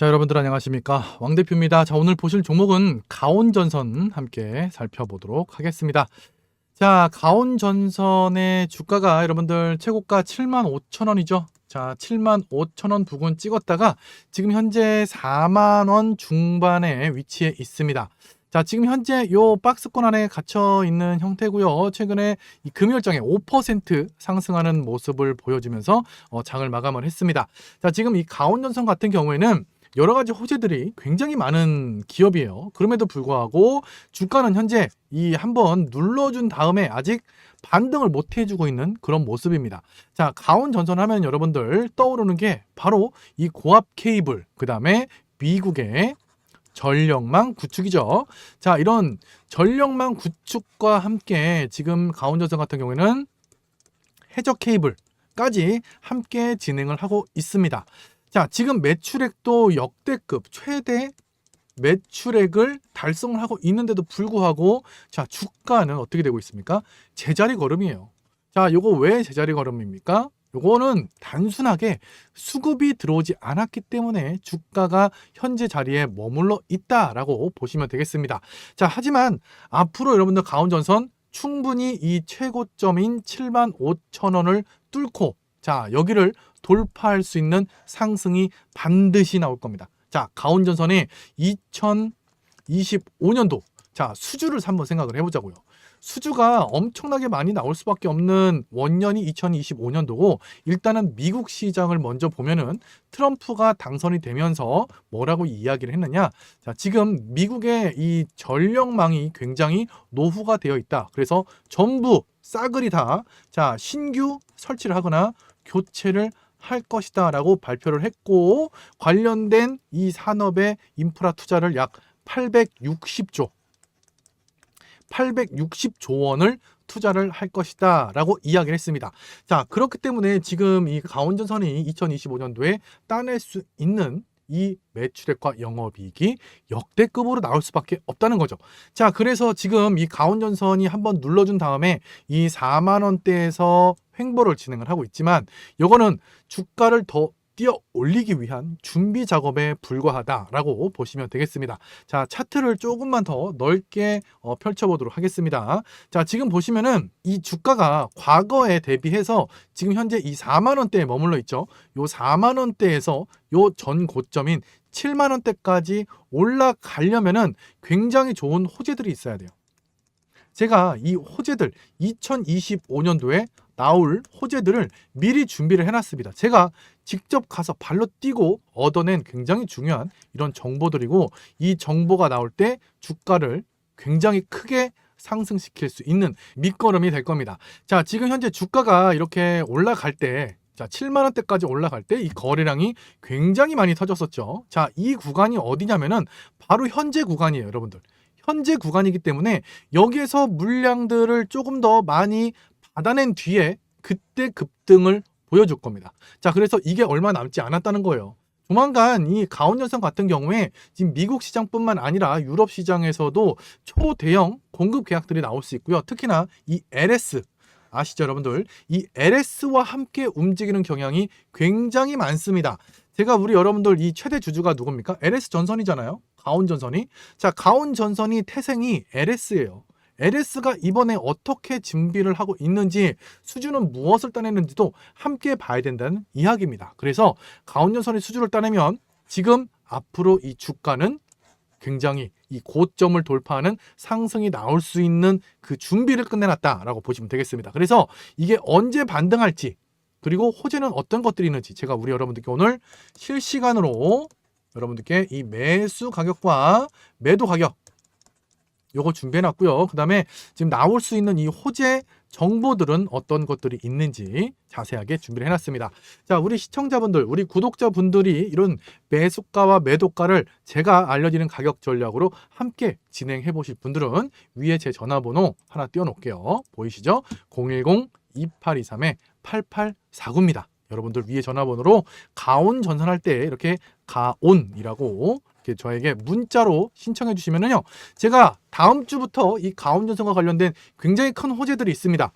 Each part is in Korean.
자, 여러분들 안녕하십니까? 왕 대표입니다. 자, 오늘 보실 종목은 가온전선 함께 살펴보도록 하겠습니다. 자, 가온전선의 주가가 여러분들 최고가 7만 5천 원이죠. 자, 7만 5천 원 부근 찍었다가 지금 현재 4만 원 중반에 위치해 있습니다. 자, 지금 현재 요 박스권 안에 갇혀 있는 형태고요. 최근에 이 금요일장에 5% 상승하는 모습을 보여주면서 어, 장을 마감을 했습니다. 자, 지금 이 가온전선 같은 경우에는 여러 가지 호재들이 굉장히 많은 기업이에요. 그럼에도 불구하고 주가는 현재 이 한번 눌러준 다음에 아직 반등을 못 해주고 있는 그런 모습입니다. 자, 가온 전선 하면 여러분들 떠오르는 게 바로 이 고압 케이블, 그 다음에 미국의 전력망 구축이죠. 자, 이런 전력망 구축과 함께 지금 가온전선 같은 경우에는 해적 케이블까지 함께 진행을 하고 있습니다. 자, 지금 매출액도 역대급 최대 매출액을 달성을 하고 있는데도 불구하고 자, 주가는 어떻게 되고 있습니까? 제자리 걸음이에요. 자, 요거 왜 제자리 걸음입니까? 요거는 단순하게 수급이 들어오지 않았기 때문에 주가가 현재 자리에 머물러 있다라고 보시면 되겠습니다. 자, 하지만 앞으로 여러분들 가온전선 충분히 이 최고점인 7만 5천 원을 뚫고 자, 여기를 돌파할 수 있는 상승이 반드시 나올 겁니다. 자, 가온전선의 2025년도 자, 수주를 한번 생각을 해 보자고요. 수주가 엄청나게 많이 나올 수밖에 없는 원년이 2025년도고 일단은 미국 시장을 먼저 보면은 트럼프가 당선이 되면서 뭐라고 이야기를 했느냐 자 지금 미국의 이 전력망이 굉장히 노후가 되어 있다 그래서 전부 싸그리 다 자 신규 설치를 하거나 교체를 할 것이다 라고 발표를 했고 관련된 이 산업의 인프라 투자를 약 860조 860조 원을 투자를 할 것이다 라고 이야기를 했습니다. 자, 그렇기 때문에 지금 이 가온전선이 2025년도에 따낼 수 있는 이 매출액과 영업이익이 역대급으로 나올 수밖에 없다는 거죠. 자, 그래서 지금 이 가온전선이 한번 눌러준 다음에 이 4만 원대에서 횡보를 진행을 하고 있지만 이거는 주가를 더 뛰어 올리기 위한 준비 작업에 불과하다라고 보시면 되겠습니다. 자, 차트를 조금만 더 넓게 어, 펼쳐보도록 하겠습니다. 자, 지금 보시면은 이 주가가 과거에 대비해서 지금 현재 이 4만 원대에 머물러 있죠. 요 4만 원대에서 요 전 고점인 7만 원대까지 올라가려면은 굉장히 좋은 호재들이 있어야 돼요. 제가 이 호재들 2025년도에 나올 호재들을 미리 준비를 해놨습니다. 제가 직접 가서 발로 뛰고 얻어낸 굉장히 중요한 이런 정보들이고 이 정보가 나올 때 주가를 굉장히 크게 상승시킬 수 있는 밑거름이 될 겁니다. 자, 지금 현재 주가가 이렇게 올라갈 때 자, 7만 원대까지 올라갈 때 이 거래량이 굉장히 많이 터졌었죠. 자, 이 구간이 어디냐면은 바로 현재 구간이에요, 여러분들. 현재 구간이기 때문에 여기에서 물량들을 조금 더 많이 받아낸 뒤에 그때 급등을 보여줄 겁니다. 자, 그래서 이게 얼마 남지 않았다는 거예요. 조만간 이 가온연선 같은 경우에 지금 미국 시장뿐만 아니라 유럽 시장에서도 초대형 공급 계약들이 나올 수 있고요. 특히나 이 LS 아시죠, 여러분들? 이 LS와 함께 움직이는 경향이 굉장히 많습니다. 제가 우리 여러분들 이 최대 주주가 누굽니까? LS 전선이잖아요. 가온 전선이. 자, 가온 전선이 태생이 LS예요. LS가 이번에 어떻게 준비를 하고 있는지 수주는 무엇을 따내는지도 함께 봐야 된다는 이야기입니다. 그래서 가온전선이 수주를 따내면 지금 앞으로 이 주가는 굉장히 이 고점을 돌파하는 상승이 나올 수 있는 그 준비를 끝내놨다라고 보시면 되겠습니다. 그래서 이게 언제 반등할지 그리고 호재는 어떤 것들이 있는지 제가 우리 여러분들께 오늘 실시간으로 여러분들께 이 매수 가격과 매도 가격 요거 준비해 놨고요. 그 다음에 지금 나올 수 있는 이 호재 정보들은 어떤 것들이 있는지 자세하게 준비를 해놨습니다. 자, 우리 시청자분들, 우리 구독자분들이 이런 매수가와 매도가를 제가 알려드리는 가격 전략으로 함께 진행해 보실 분들은 위에 제 전화번호 하나 띄워놓을게요. 보이시죠? 010-2823-8849입니다. 여러분들 위에 전화번호로 가온 전선할 때 이렇게 가온이라고 이렇게 저에게 문자로 신청해 주시면은요. 제가 다음 주부터 이 가온 전선과 관련된 굉장히 큰 호재들이 있습니다.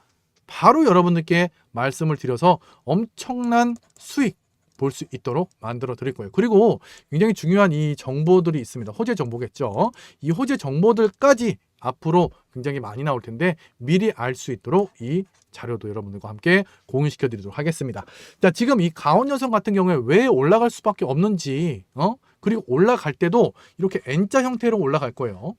바로 여러분들께 말씀을 드려서 엄청난 수익 볼 수 있도록 만들어 드릴 거예요. 그리고 굉장히 중요한 이 정보들이 있습니다. 호재 정보겠죠. 이 호재 정보들까지 앞으로 굉장히 많이 나올 텐데 미리 알 수 있도록 이 자료도 여러분들과 함께 공유시켜 드리도록 하겠습니다. 자, 지금 이 가온 여성 같은 경우에 왜 올라갈 수밖에 없는지, 어? 그리고 올라갈 때도 이렇게 N자 형태로 올라갈 거예요.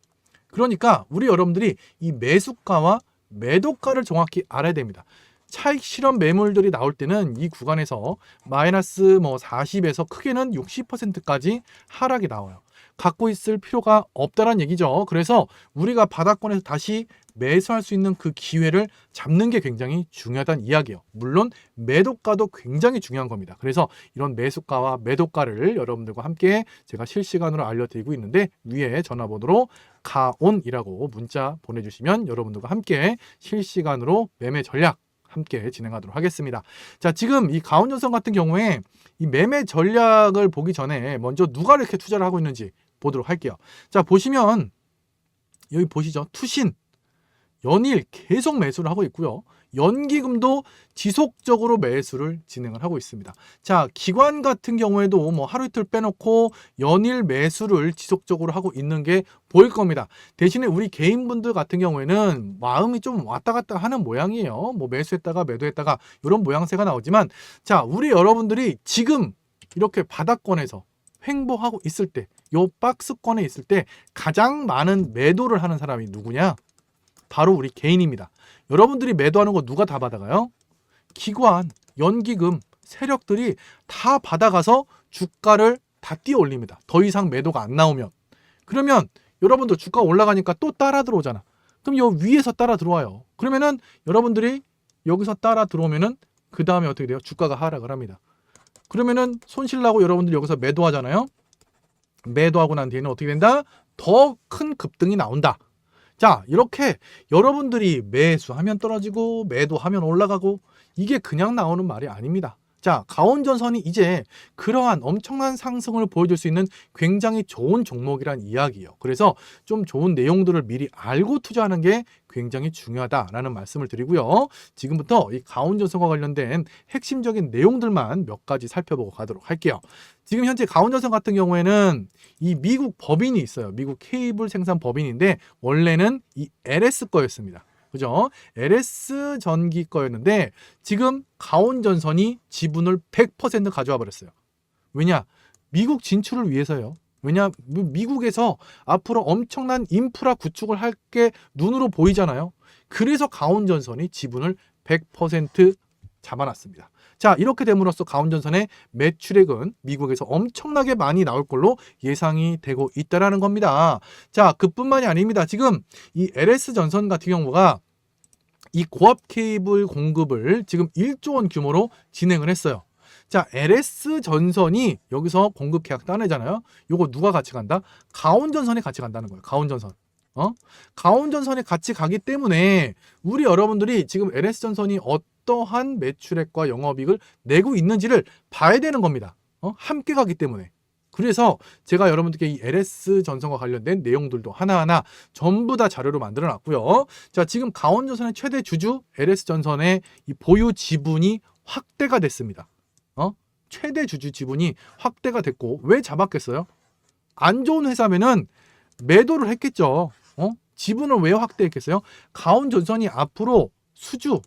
그러니까 우리 여러분들이 이 매수가와 매도가를 정확히 알아야 됩니다. 차익 실현 매물들이 나올 때는 이 구간에서 마이너스 뭐 40에서 크게는 60%까지 하락이 나와요. 갖고 있을 필요가 없다는 얘기죠. 그래서 우리가 바닥권에서 다시 매수할 수 있는 그 기회를 잡는 게 굉장히 중요하다는 이야기예요. 물론 매도가도 굉장히 중요한 겁니다. 그래서 이런 매수가와 매도가를 여러분들과 함께 제가 실시간으로 알려드리고 있는데 위에 전화번호로 가온이라고 문자 보내주시면 여러분들과 함께 실시간으로 매매 전략 함께 진행하도록 하겠습니다. 자, 지금 이 가온전선 같은 경우에 이 매매 전략을 보기 전에 먼저 누가 이렇게 투자를 하고 있는지 보도록 할게요. 자, 보시면 여기 보시죠. 투신, 연일 계속 매수를 하고 있고요. 연기금도 지속적으로 매수를 진행을 하고 있습니다. 자, 기관 같은 경우에도 뭐 하루 이틀 빼놓고 연일 매수를 지속적으로 하고 있는 게 보일 겁니다. 대신에 우리 개인분들 같은 경우에는 마음이 좀 왔다 갔다 하는 모양이에요. 뭐 매수했다가 매도했다가 이런 모양새가 나오지만 자, 우리 여러분들이 지금 이렇게 바닥권에서 횡보하고 있을 때, 요 박스권에 있을 때 가장 많은 매도를 하는 사람이 누구냐? 바로 우리 개인입니다. 여러분들이 매도하는 거 누가 다 받아가요? 기관, 연기금, 세력들이 다 받아가서 주가를 다 띄어 올립니다. 더 이상 매도가 안 나오면. 그러면 여러분들 주가 올라가니까 또 따라 들어오잖아. 그럼 요 위에서 따라 들어와요. 그러면은 여러분들이 여기서 따라 들어오면은 그 다음에 어떻게 돼요? 주가가 하락을 합니다. 그러면은 손실 나고 여러분들이 여기서 매도하잖아요. 매도하고 난 뒤에는 어떻게 된다? 더 큰 급등이 나온다. 자, 이렇게 여러분들이 매수하면 떨어지고 매도하면 올라가고 이게 그냥 나오는 말이 아닙니다. 자, 가온전선이 이제 그러한 엄청난 상승을 보여줄 수 있는 굉장히 좋은 종목이란 이야기예요. 그래서 좀 좋은 내용들을 미리 알고 투자하는 게 굉장히 중요하다라는 말씀을 드리고요. 지금부터 이 가온전선과 관련된 핵심적인 내용들만 몇 가지 살펴보고 가도록 할게요. 지금 현재 가온전선 같은 경우에는 이 미국 법인이 있어요. 미국 케이블 생산 법인인데 원래는 이 LS 거였습니다. 그죠? LS 전기 거였는데 지금 가온전선이 지분을 100% 가져와 버렸어요. 왜냐? 미국 진출을 위해서요. 왜냐? 미- 미국에서 앞으로 엄청난 인프라 구축을 할 게 눈으로 보이잖아요. 그래서 가온전선이 지분을 100% 잡아놨습니다. 자, 이렇게 됨으로써 가온전선의 매출액은 미국에서 엄청나게 많이 나올 걸로 예상이 되고 있다라는 겁니다. 자, 그뿐만이 아닙니다. 지금 이 LS 전선 같은 경우가 이 고압 케이블 공급을 지금 1조 원 규모로 진행을 했어요. 자, LS 전선이 여기서 공급 계약 따내잖아요. 요거 누가 같이 간다? 가온 전선이 같이 간다는 거예요. 가온 전선. 어? 가온 전선이 같이 가기 때문에 우리 여러분들이 지금 LS전선이 어 떠한 매출액과 영업이익을 내고 있는지를 봐야 되는 겁니다. 어? 함께 가기 때문에. 그래서 제가 여러분들께 이 LS 전선과 관련된 내용들도 하나하나 전부 다 자료로 만들어 놨고요. 자, 지금 가온전선의 최대 주주 LS 전선의 이 보유 지분이 확대가 됐습니다. 어? 최대 주주 지분이 확대가 됐고 왜 잡았겠어요? 안 좋은 회사면은 매도를 했겠죠. 어? 지분을 왜 확대했겠어요? 가온전선이 앞으로 수주,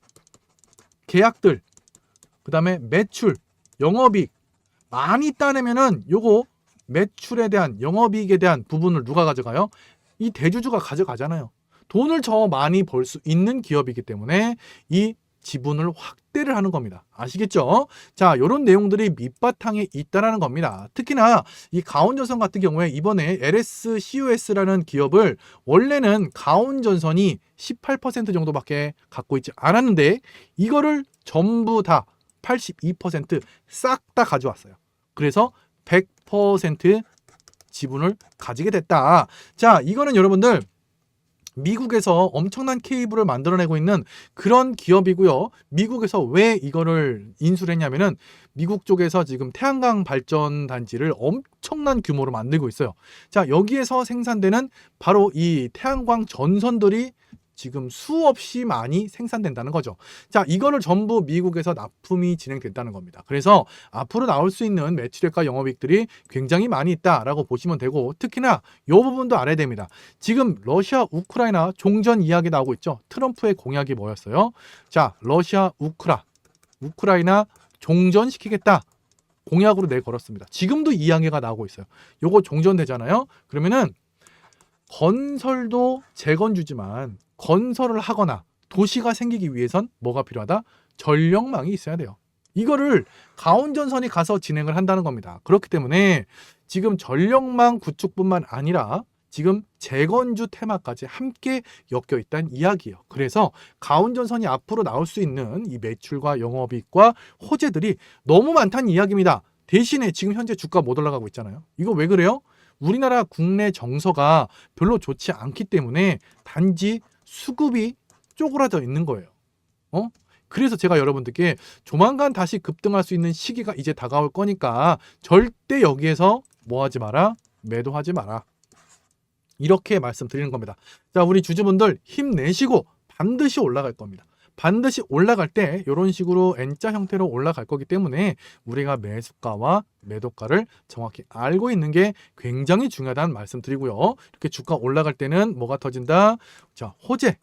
계약들, 그 다음에 매출, 영업이익 많이 따내면은 요거 매출에 대한 영업이익에 대한 부분을 누가 가져가요? 이 대주주가 가져가잖아요. 돈을 더 많이 벌 수 있는 기업이기 때문에 이 지분을 확대를 하는 겁니다. 아시겠죠? 자, 이런 내용들이 밑바탕에 있다라는 겁니다. 특히나 이 가온전선 같은 경우에 이번에 LS CUS라는 기업을 원래는 가온전선이 18% 정도밖에 갖고 있지 않았는데 이거를 전부 다 82%싹 다 가져왔어요. 그래서 100% 지분을 가지게 됐다. 자, 이거는 여러분들 미국에서 엄청난 케이블을 만들어내고 있는 그런 기업이고요. 미국에서 왜 이거를 인수를 했냐면은 미국 쪽에서 지금 태양광 발전 단지를 엄청난 규모로 만들고 있어요. 자, 여기에서 생산되는 바로 이 태양광 전선들이 지금 수없이 많이 생산된다는 거죠. 자, 이거를 전부 미국에서 납품이 진행된다는 겁니다. 그래서 앞으로 나올 수 있는 매출액과 영업이익들이 굉장히 많이 있다라고 보시면 되고 특히나 이 부분도 알아야 됩니다. 지금 러시아 우크라이나 종전 이야기 나오고 있죠. 트럼프의 공약이 뭐였어요? 자, 러시아 우크라 우크라이나 종전시키겠다. 공약으로 내걸었습니다. 지금도 이야기가 나오고 있어요. 요거 종전되잖아요. 그러면은 건설도 재건주지만 건설을 하거나 도시가 생기기 위해선 뭐가 필요하다? 전력망이 있어야 돼요. 이거를 가온전선이 가서 진행을 한다는 겁니다. 그렇기 때문에 지금 전력망 구축뿐만 아니라 지금 재건주 테마까지 함께 엮여 있다는 이야기예요. 그래서 가온전선이 앞으로 나올 수 있는 이 매출과 영업이익과 호재들이 너무 많다는 이야기입니다. 대신에 지금 현재 주가 못 올라가고 있잖아요. 이거 왜 그래요? 우리나라 국내 정서가 별로 좋지 않기 때문에 단지 수급이 쪼그라져 있는 거예요. 어? 그래서 제가 여러분들께 조만간 다시 급등할 수 있는 시기가 이제 다가올 거니까 절대 여기에서 뭐 하지 마라? 매도하지 마라. 이렇게 말씀드리는 겁니다. 자, 우리 주주분들 힘내시고 반드시 올라갈 겁니다. 반드시 올라갈 때 이런 식으로 N자 형태로 올라갈 거기 때문에 우리가 매수가와 매도가를 정확히 알고 있는 게 굉장히 중요하다는 말씀 드리고요. 이렇게 주가 올라갈 때는 뭐가 터진다? 자, 호재가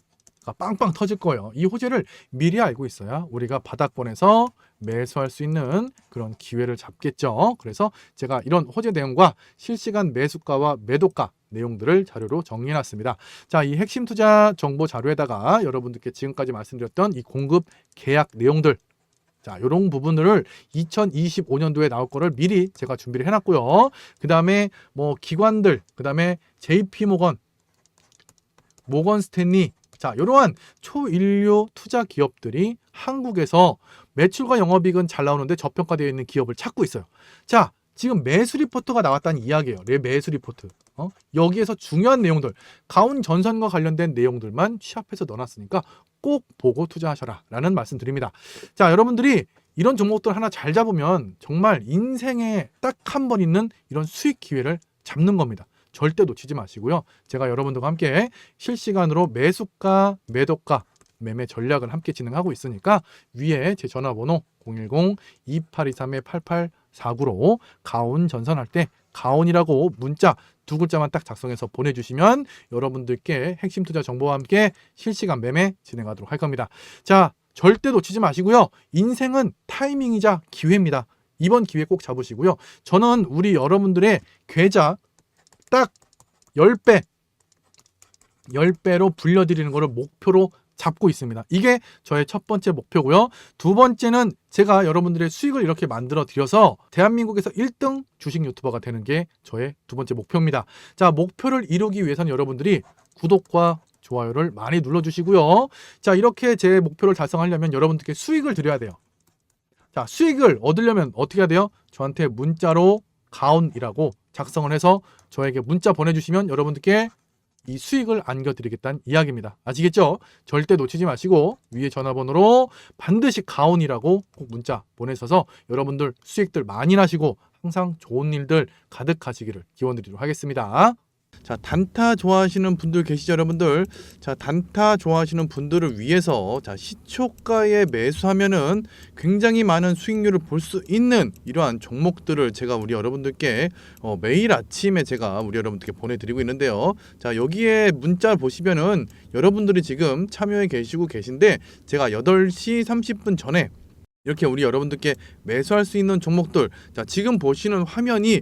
빵빵 터질 거예요. 이 호재를 미리 알고 있어야 우리가 바닥권에서 매수할 수 있는 그런 기회를 잡겠죠. 그래서 제가 이런 호재 내용과 실시간 매수가와 매도가 내용들을 자료로 정리해놨습니다. 자, 이 핵심 투자 정보 자료에다가 여러분들께 지금까지 말씀드렸던 이 공급 계약 내용들 자, 요런 부분을 2025년도에 나올 거를 미리 제가 준비를 해놨고요. 그 다음에 뭐 기관들, 그 다음에 JP 모건, 모건 스탠리, 자, 이러한 초인류 투자 기업들이 한국에서 매출과 영업이익은 잘 나오는데 저평가되어 있는 기업을 찾고 있어요. 자, 지금 매수 리포트가 나왔다는 이야기예요. 내 매수 리포트. 어? 여기에서 중요한 내용들, 가온 전선과 관련된 내용들만 취합해서 넣어놨으니까 꼭 보고 투자하셔라. 라는 말씀 드립니다. 자, 여러분들이 이런 종목들 하나 잘 잡으면 정말 인생에 딱 한 번 있는 이런 수익 기회를 잡는 겁니다. 절대 놓치지 마시고요. 제가 여러분들과 함께 실시간으로 매수가, 매도가, 매매 전략을 함께 진행하고 있으니까 위에 제 전화번호 010-2823-8849로 가온 전선할 때 가온이라고 문자 두 글자만 딱 작성해서 보내주시면 여러분들께 핵심 투자 정보와 함께 실시간 매매 진행하도록 할 겁니다. 자, 절대 놓치지 마시고요. 인생은 타이밍이자 기회입니다. 이번 기회 꼭 잡으시고요. 저는 우리 여러분들의 계좌 딱 10배, 10배로 불려드리는 것을 목표로 잡고 있습니다. 이게 저의 첫 번째 목표고요. 두 번째는 제가 여러분들의 수익을 이렇게 만들어 드려서 대한민국에서 1등 주식 유튜버가 되는 게 저의 두 번째 목표입니다. 자, 목표를 이루기 위해서는 여러분들이 구독과 좋아요를 많이 눌러주시고요. 자, 이렇게 제 목표를 달성하려면 여러분들께 수익을 드려야 돼요. 자, 수익을 얻으려면 어떻게 해야 돼요? 저한테 문자로 가온이라고 작성을 해서 저에게 문자 보내주시면 여러분들께 이 수익을 안겨드리겠다는 이야기입니다. 아시겠죠? 절대 놓치지 마시고 위에 전화번호로 반드시 가온이라고 꼭 문자 보내셔서 여러분들 수익들 많이 나시고 항상 좋은 일들 가득하시기를 기원드리도록 하겠습니다. 자, 단타 좋아하시는 분들 계시죠, 여러분들? 자, 단타 좋아하시는 분들을 위해서 자, 시초가에 매수하면은 굉장히 많은 수익률을 볼 수 있는 이러한 종목들을 제가 우리 여러분들께 어, 매일 아침에 제가 우리 여러분들께 보내드리고 있는데요. 자, 여기에 문자 보시면은 여러분들이 지금 참여해 계시고 계신데 제가 8시 30분 전에 이렇게 우리 여러분들께 매수할 수 있는 종목들 자 지금 보시는 화면이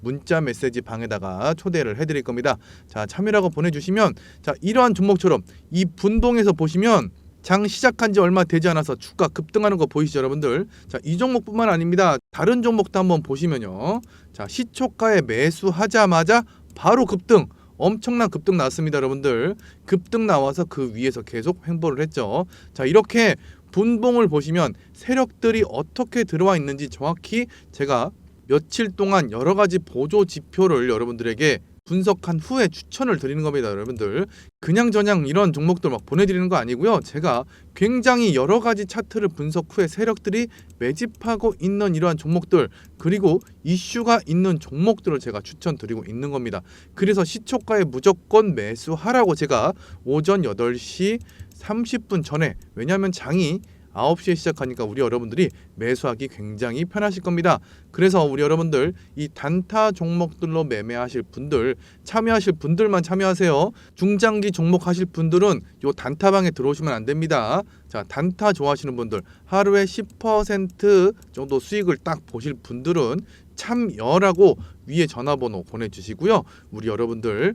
문자 메시지 방에다가 초대를 해드릴 겁니다. 자 참여라고 보내주시면 자 이러한 종목처럼 이 분봉에서 보시면 장 시작한 지 얼마 되지 않아서 주가 급등하는 거 보이시죠 여러분들? 자이 종목뿐만 아닙니다. 다른 종목도 한번 보시면요. 자 시초가에 매수하자마자 바로 급등 엄청난 급등 나왔습니다 여러분들. 급등 나와서 그 위에서 계속 횡보를 했죠. 자 이렇게 분봉을 보시면 세력들이 어떻게 들어와 있는지 정확히 제가 며칠 동안 여러 가지 보조 지표를 여러분들에게 분석한 후에 추천을 드리는 겁니다, 여러분들. 그냥 저냥 이런 종목들 막 보내드리는 거 아니고요. 제가 굉장히 여러 가지 차트를 분석 후에 세력들이 매집하고 있는 이러한 종목들 그리고 이슈가 있는 종목들을 제가 추천드리고 있는 겁니다. 그래서 시초가에 무조건 매수하라고 제가 오전 8시 30분 전에 왜냐하면 장이 9시에 시작하니까 우리 여러분들이 매수하기 굉장히 편하실 겁니다. 그래서 우리 여러분들 이 단타 종목들로 매매하실 분들 참여하실 분들만 참여하세요. 중장기 종목 하실 분들은 요 단타방에 들어오시면 안 됩니다. 자, 단타 좋아하시는 분들 하루에 10% 정도 수익을 딱 보실 분들은 참여라고 위에 전화번호 보내주시고요. 우리 여러분들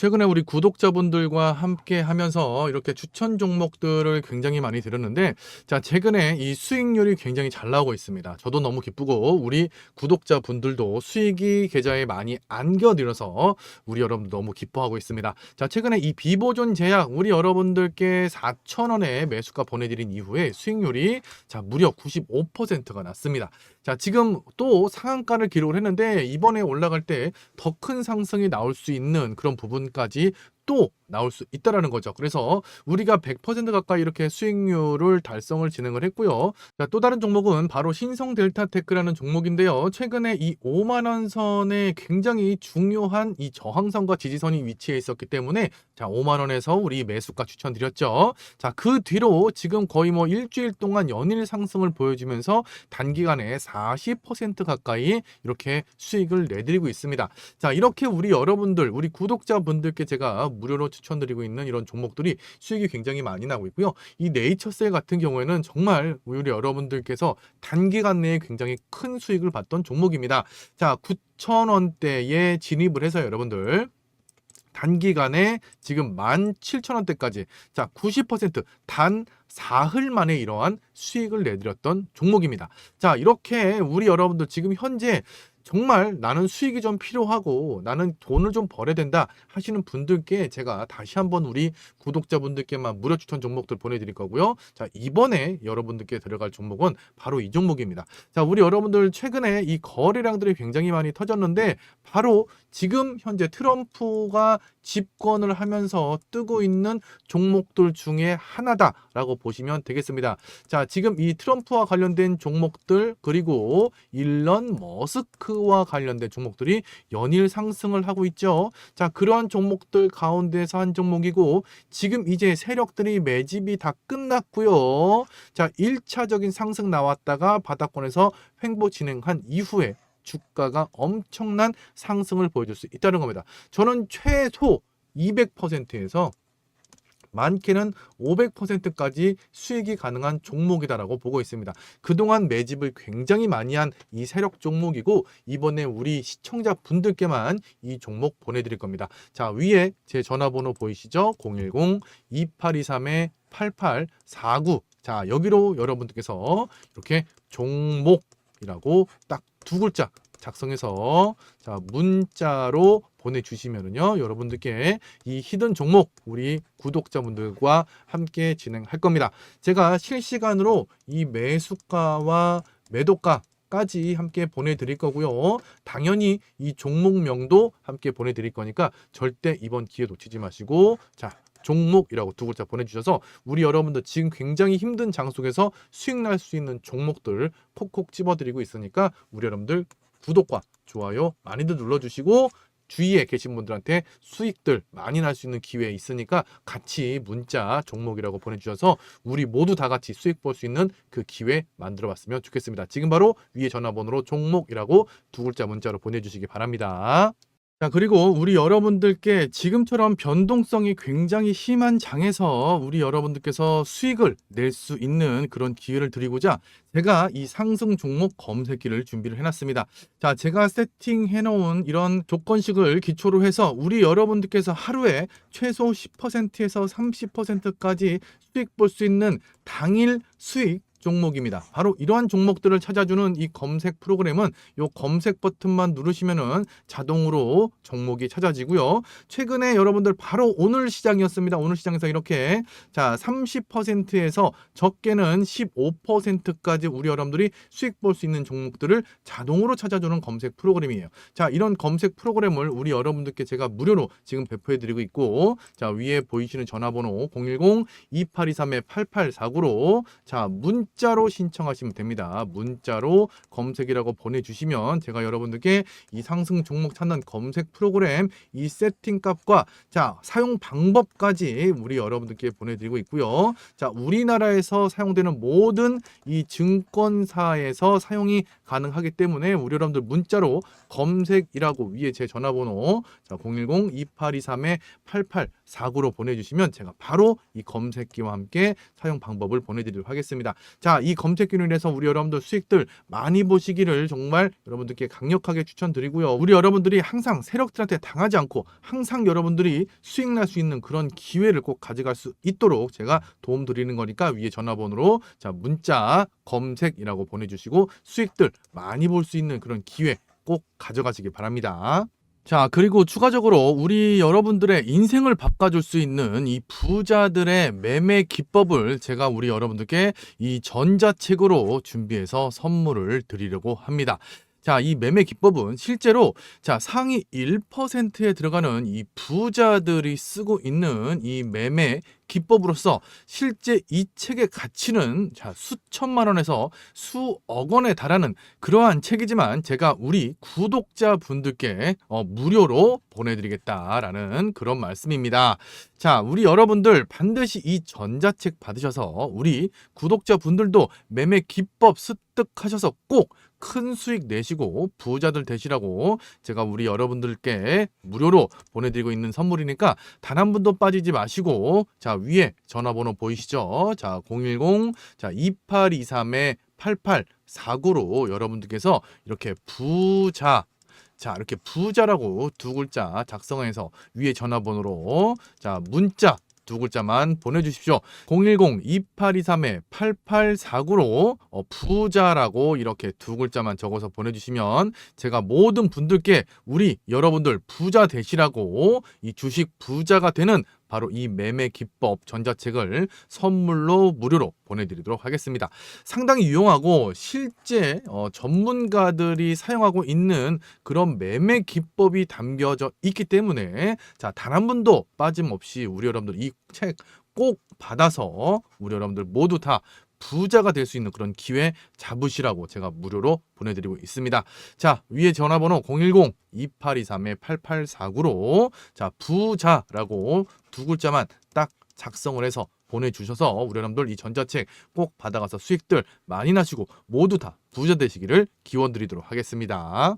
최근에 우리 구독자분들과 함께 하면서 이렇게 추천 종목들을 굉장히 많이 들었는데 자 최근에 이 수익률이 굉장히 잘 나오고 있습니다. 저도 너무 기쁘고 우리 구독자분들도 수익이 계좌에 많이 안겨들어서 우리 여러분 너무 기뻐하고 있습니다. 자 최근에 이 비보존 제약 우리 여러분들께 4,000원에 매수가 보내드린 이후에 수익률이 자 무려 95%가 났습니다. 자 지금 또 상한가를 기록을 했는데 이번에 올라갈 때 더 큰 상승이 나올 수 있는 그런 부분까지 또 나올 수 있다라는 거죠. 그래서 우리가 100% 가까이 이렇게 수익률을 달성을 진행을 했고요. 자, 또 다른 종목은 바로 신성 델타 테크라는 종목인데요. 최근에 이 5만 원 선에 굉장히 중요한 이 저항선과 지지선이 위치해 있었기 때문에 자, 5만 원에서 우리 매수가 추천드렸죠. 자, 그 뒤로 지금 거의 뭐 일주일 동안 연일 상승을 보여주면서 단기간에 40% 가까이 이렇게 수익을 내드리고 있습니다. 자, 이렇게 우리 여러분들, 우리 구독자분들께 제가 무료로 추천드리고 있는 이런 종목들이 수익이 굉장히 많이 나고 있고요. 이 네이처셀 같은 경우에는 정말 우리 여러분들께서 단기간 내에 굉장히 큰 수익을 봤던 종목입니다. 자, 9,000원대에 진입을 해서 여러분들 단기간에 지금 17,000원대까지 자, 90%단 사흘 만에 이러한 수익을 내드렸던 종목입니다. 자, 이렇게 우리 여러분들 지금 현재 정말 나는 수익이 좀 필요하고 나는 돈을 좀 벌어야 된다 하시는 분들께 제가 다시 한번 우리 구독자분들께만 무료 추천 종목들 보내드릴 거고요. 자, 이번에 여러분들께 들어갈 종목은 바로 이 종목입니다. 자, 우리 여러분들 최근에 이 거래량들이 굉장히 많이 터졌는데 바로 지금 현재 트럼프가 집권을 하면서 뜨고 있는 종목들 중에 하나다라고 보시면 되겠습니다. 자, 지금 이 트럼프와 관련된 종목들 그리고 일런 머스크 와 관련된 종목들이 연일 상승을 하고 있죠. 자, 그러한 종목들 가운데서 한 종목이고 지금 이제 세력들이 매집이 다 끝났고요. 자, 1차적인 상승 나왔다가 바닥권에서 횡보 진행한 이후에 주가가 엄청난 상승을 보여줄 수 있다는 겁니다. 저는 최소 200%에서 많게는 500%까지 수익이 가능한 종목이다라고 보고 있습니다. 그동안 매집을 굉장히 많이 한 이 세력 종목이고 이번에 우리 시청자 분들께만 이 종목 보내드릴 겁니다. 자 위에 제 전화번호 보이시죠? 010-2823-8849 자 여기로 여러분들께서 이렇게 종목이라고 딱 두 글자 작성해서 자 문자로 보내주시면은요 여러분들께 이 히든 종목 우리 구독자분들과 함께 진행할 겁니다. 제가 실시간으로 이 매수가와 매도가 까지 함께 보내드릴 거고요. 당연히 이 종목명도 함께 보내드릴 거니까 절대 이번 기회 놓치지 마시고 자 종목이라고 두 글자 보내주셔서 우리 여러분들 지금 굉장히 힘든 장 속에서 수익 날 수 있는 종목들 콕콕 집어드리고 있으니까 우리 여러분들 구독과 좋아요 많이들 눌러주시고 주위에 계신 분들한테 수익들 많이 날 수 있는 기회 있으니까 같이 문자 종목이라고 보내주셔서 우리 모두 다 같이 수익 볼 수 있는 그 기회 만들어 봤으면 좋겠습니다. 지금 바로 위에 전화번호로 종목이라고 두 글자 문자로 보내주시기 바랍니다. 자, 그리고 우리 여러분들께 지금처럼 변동성이 굉장히 심한 장에서 우리 여러분들께서 수익을 낼 수 있는 그런 기회를 드리고자 제가 이 상승 종목 검색기를 준비를 해놨습니다. 자, 제가 세팅해 놓은 이런 조건식을 기초로 해서 우리 여러분들께서 하루에 최소 10%에서 30%까지 수익 볼 수 있는 당일 수익 종목입니다. 바로 이러한 종목들을 찾아주는 이 검색 프로그램은 이 검색 버튼만 누르시면은 자동으로 종목이 찾아지고요. 최근에 여러분들 바로 오늘 시장이었습니다. 오늘 시장에서 이렇게 자 30%에서 적게는 15%까지 우리 여러분들이 수익 볼 수 있는 종목들을 자동으로 찾아주는 검색 프로그램이에요. 자 이런 검색 프로그램을 우리 여러분들께 제가 무료로 지금 배포해드리고 있고 자 위에 보이시는 전화번호 010-2823-8849로 자 문 자로 신청하시면 됩니다. 문자로 검색이라고 보내주시면 제가 여러분들께 이 상승 종목 찾는 검색 프로그램 이 세팅 값과 자 사용 방법까지 우리 여러분들께 보내드리고 있고요. 자 우리나라에서 사용되는 모든 이 증권사에서 사용이 가능하기 때문에 우리 여러분들 문자로 검색이라고 위에 제 전화번호 자 010-2823-8849로 보내주시면 제가 바로 이 검색기와 함께 사용 방법을 보내드리도록 하겠습니다. 자, 이 검색기로 인해서 우리 여러분들 수익들 많이 보시기를 정말 여러분들께 강력하게 추천드리고요. 우리 여러분들이 항상 세력들한테 당하지 않고 항상 여러분들이 수익 날 수 있는 그런 기회를 꼭 가져갈 수 있도록 제가 도움 드리는 거니까 위에 전화번호로 자, 문자 검색이라고 보내주시고 수익들 많이 볼 수 있는 그런 기회 꼭 가져가시기 바랍니다. 자, 그리고 추가적으로 우리 여러분들의 인생을 바꿔줄 수 있는 이 부자들의 매매 기법을 제가 우리 여러분들께 이 전자책으로 준비해서 선물을 드리려고 합니다. 자, 이 매매 기법은 실제로 자, 상위 1%에 들어가는 이 부자들이 쓰고 있는 이 매매 기법으로서 실제 이 책의 가치는 자, 수천만 원에서 수억 원에 달하는 그러한 책이지만 제가 우리 구독자분들께 어, 무료로 보내드리겠다라는 그런 말씀입니다. 자, 우리 여러분들 반드시 이 전자책 받으셔서 우리 구독자분들도 매매 기법 습득하셔서 꼭 큰 수익 내시고 부자들 되시라고 제가 우리 여러분들께 무료로 보내드리고 있는 선물이니까 단 한 분도 빠지지 마시고 자 위에 전화번호 보이시죠? 자 010, 자 2823의 8849로 여러분들께서 이렇게 부자 자 이렇게 부자라고 두 글자 작성해서 위에 전화번호로 자 문자 두 글자만 보내주십시오. 010-2823-8849로 어, 부자라고 이렇게 두 글자만 적어서 보내주시면 제가 모든 분들께 우리 여러분들 부자 되시라고 이 주식 부자가 되는 바로 이 매매 기법 전자책을 선물로 무료로 보내드리도록 하겠습니다. 상당히 유용하고 실제 어, 전문가들이 사용하고 있는 그런 매매 기법이 담겨져 있기 때문에 자 단 한 분도 빠짐없이 우리 여러분들 이 책 꼭 받아서 우리 여러분들 모두 다 부자가 될 수 있는 그런 기회 잡으시라고 제가 무료로 보내드리고 있습니다. 자, 위에 전화번호 010-2823-8849로 자, 부자라고 두 글자만 딱 작성을 해서 보내주셔서 우리 여러분들 이 전자책 꼭 받아가서 수익들 많이 나시고 모두 다 부자 되시기를 기원 드리도록 하겠습니다.